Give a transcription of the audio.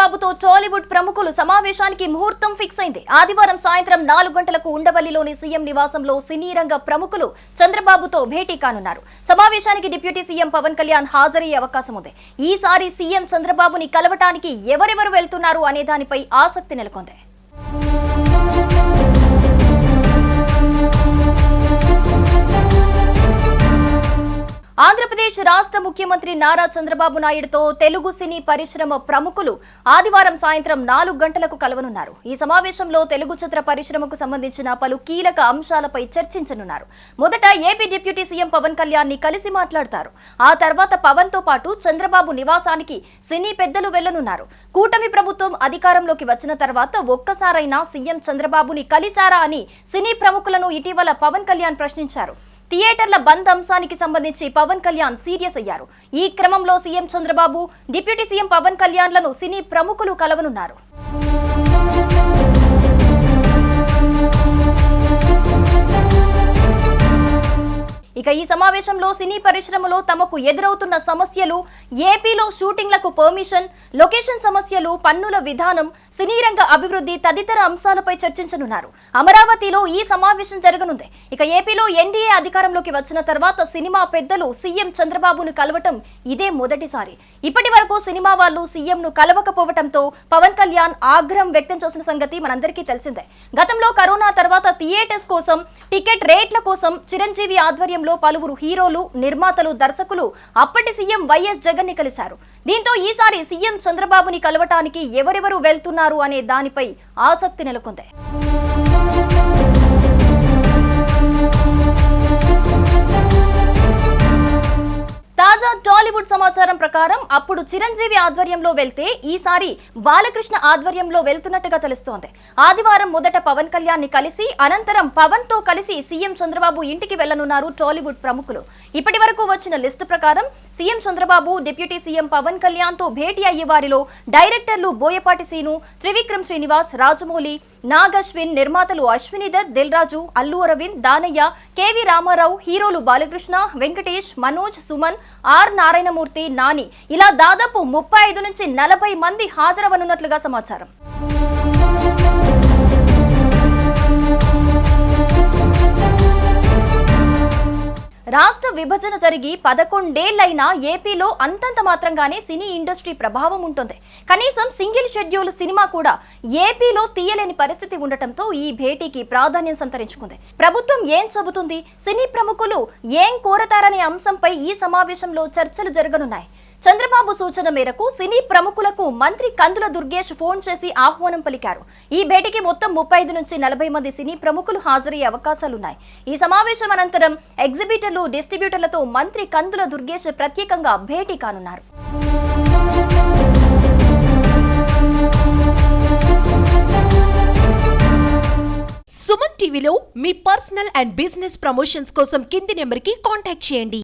చంద్రబాబుతో టాలీవుడ్ ప్రముఖులు సమావేశానికి ముహూర్తం ఫిక్స్ అయింది. ఆదివారం సాయంత్రం నాలుగు గంటలకు ఉండవల్లిలోని సీఎం నివాసంలో సినీ రంగ ప్రముఖులు చంద్రబాబుతో భేటీ కానున్నారు. సమావేశానికి డిప్యూటీ సీఎం పవన్ కళ్యాణ్ హాజరయ్యే అవకాశం ఉంది. ఈసారి సీఎం చంద్రబాబుని కలవటానికి ఎవరెవరు వెళ్తున్నారు అనే దానిపై ఆసక్తి నెలకొంది. ఆంధ్రప్రదేశ్ రాష్ట్ర ముఖ్యమంత్రి నారా చంద్రబాబు నాయుడుతో తెలుగు సినీ పరిశ్రమ ప్రముఖులు ఆదివారం సాయంత్రం నాలుగు గంటలకు కలవనున్నారు. ఈ సమావేశంలో తెలుగు చిత్ర పరిశ్రమకు సంబంధించిన పలు కీలక అంశాలపై చర్చించనున్నారు. మొదట ఏపీ డిప్యూటీ సీఎం పవన్ కళ్యాణ్ని కలిసి మాట్లాడతారు. ఆ తర్వాత పవన్తో పాటు చంద్రబాబు నివాసానికి సినీ పెద్దలు వెళ్ళనున్నారు కూటమి ప్రభుత్వం అధికారంలోకి వచ్చిన తర్వాత ఒక్కసారైనా సీఎం చంద్రబాబుని కలిశారా అని సినీ ప్రముఖులను ఇటీవల పవన్ కళ్యాణ్ ప్రశ్నించారు. థియేటర్ల బంద్ అంశానికి సంబంధించి పవన్ కళ్యాణ్ సీరియస్ అయ్యారు. ఈ క్రమంలో CM Chandrababu deputy CM Pawan కళ్యాణ్లను సినీ ప్రముఖులు కలవనున్నారు. ఇక ఈ సమావేశంలో సినీ పరిశ్రమలో తమకు ఎదురవుతున్న సమస్యలు ఏపీలో షూటింగ్లకు పర్మిషన్ లొకేషన్ సమస్యలు పన్నుల విధానం సినీ రంగ అభివృద్ధి తదితర అంశాలపై చర్చించనున్నారు. అమరావతిలో ఈ సమావేశం జరగనుంది. ఇక ఏపీలో ఎన్డీఏ అధికారంలోకి వచ్చిన తర్వాత సినిమా పెద్దలు సీఎం చంద్రబాబును కలవటం ఇదే మొదటిసారి. ఇప్పటి వరకు సినిమా వాళ్ళు సీఎంను కలవకపోవటంతో పవన్ కళ్యాణ్ ఆగ్రహం వ్యక్తం చేసిన సంగతి మనందరికీ తెలిసిందే. గతంలో కరోనా తర్వాత థియేటర్స్ కోసం టికెట్ రేట్ల కోసం చిరంజీవి ఆధ్వర్యంలో పలువురు హీరోలు నిర్మాతలు దర్శకులు అప్పటి సీఎం వైఎస్ జగన్ని కలిశారు. దీంతో ఈసారి సీఎం చంద్రబాబుని కలవటానికి ఎవరెవరు వెళ్తున్నారు అనే దానిపై ఆసక్తి నెలకొంది. సమాచారం ప్రకారం అప్పుడు చిరంజీవి ఆధ్వర్యంలో వెళ్తే ఈసారి బాలకృష్ణ ఆధ్వర్యంలో వెళ్తున్నట్టుగా తెలుస్తోంది. ఆదివారం మొదట పవన్ కళ్యాణ్ని కలిసి అనంతరం పవన్తో కలిసి సీఎం చంద్రబాబు ఇంటికి వెళ్ళనున్నారు టాలీవుడ్ ప్రముఖులు. ఇప్పటి వరకు వచ్చిన లిస్టు ప్రకారం CM Chandrababu deputy CM Pawan కళ్యాణ్తో భేటీ అయ్యే వారిలో డైరెక్టర్లు బోయపాటి సీను త్రివిక్రమ్ శ్రీనివాస్ రాజమౌళి నాగ్ అశ్విన్ నిర్మాతలు అశ్విని దిల్ రాజు అల్లు అరవింద్ దానయ్య కేవీ రామారావు హీరోలు బాలకృష్ణ వెంకటేష్ మనోజ్ సుమన్ ఆర్ నారాయణమూర్తి నాని. ఇలా దాదాపు ముప్పై ఐదు నుంచి నలభై మంది హాజరవనున్నట్లుగా సమాచారం. రాష్ట్ర విభజన జరిగి పదకొండేళ్ళైనా ఏపీలో అంతంత మాత్రంగానే సినీ ఇండస్ట్రీ ప్రభావం ఉంటుంది. కనీసం సింగిల్ షెడ్యూల్ సినిమా కూడా ఏపీలో తీయలేని పరిస్థితి ఉండటంతో ఈ భేటీకి ప్రాధాన్యం సంతరించుకుంది. ప్రభుత్వం ఏం చెబుతుంది? సినీ ప్రముఖులు ఏం కోరతారనే అంశంపై ఈ సమావేశంలో చర్చలు జరగనున్నాయి. చంద్రబాబు సూచన మేరకు సినీ ప్రముఖులకు మంత్రి కందుల దుర్గేష్ ఫోన్ చేసి ఆహ్వానం పలికారు. ఈ భేటీకి మొత్తం ముప్పై ఐదు నుంచి నలభై మంది సినీ ప్రముఖులు హాజరయ్యే అవకాశాలున్నాయి. ఈ సమావేశం అనంతరం ఎగ్జిబిటర్లు డిస్ట్రిబ్యూటర్లతో మంత్రి కందుల దుర్గేష్ ప్రత్యేకంగా భేటీ కానున్నారు. సుమన్ టీవీలో మీ పర్సనల్ అండ్ బిజినెస్ ప్రమోషన్స్ కోసం కింది నెంబర్కి కాంటాక్ట్ చేయండి.